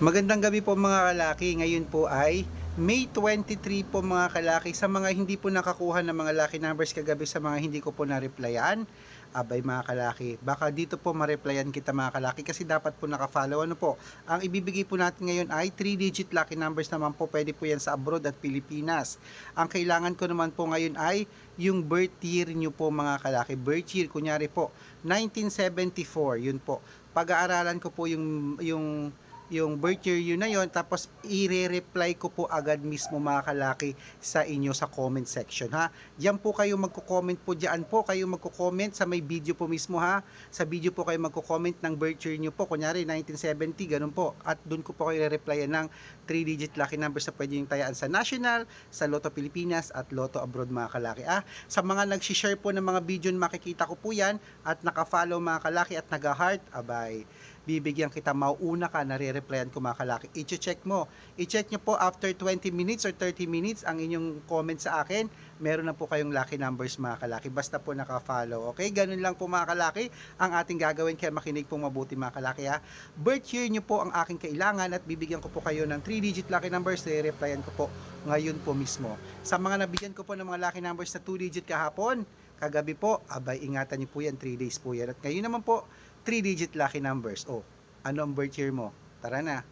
Magandang gabi po mga kalaki. Ngayon po ay May 23 po mga kalaki. Sa mga hindi po nakakuha ng mga lucky numbers kagabi sa mga hindi ko po na-replyan, abay mga kalaki, baka dito po ma-replyan kita mga kalaki kasi dapat po nakafollow. Ano po, ang ibibigay po natin ngayon ay 3-digit lucky numbers naman po. Pwede po yan sa abroad at Pilipinas. Ang kailangan ko naman po ngayon ay yung birth year nyo po mga kalaki. Birth year, kunyari po, 1974, yun po. Pag-aaralan ko po yung, yung yung birth year yun na yun tapos i-reply ko po agad mismo mga kalaki sa inyo sa comment section ha? Diyan po kayo magko-comment po diyan po kayo magko-comment sa may video po mismo ha? Sa video po kayo magko-comment ng birth year nyo po. Kunyari 1970 ganun po. At doon ko po kayo i-replyan ng 3 digit lucky numbers na pwede yung tayaan sa national sa Lotto Pilipinas at Lotto Abroad mga kalaki ah? Sa mga nag-share po ng mga video makikita ko po yan at naka-follow mga kalaki at nag-heart abay bibigyan kita mauuna ka na re-replyan ko mga kalaki. I-check mo. I-check nyo po after 20 minutes or 30 minutes ang inyong comment sa akin. Meron na po kayong lucky numbers mga kalaki. Basta po naka-follow. Okay? Ganun lang po mga kalaki ang ating gagawin. Kaya makinig po mabuti mga kalaki ha. Birth year nyo po ang aking kailangan at bibigyan ko po kayo ng 3-digit lucky numbers. Re-replyan ko po ngayon po mismo. Sa mga nabigyan ko po ng mga lucky numbers na 2-digit kahapon, kagabi po, abay ingatan niyo po yan, 3 days po yan. At ngayon naman po, 3-digit lucky numbers. Oh, ano ang birth year mo? Tara na.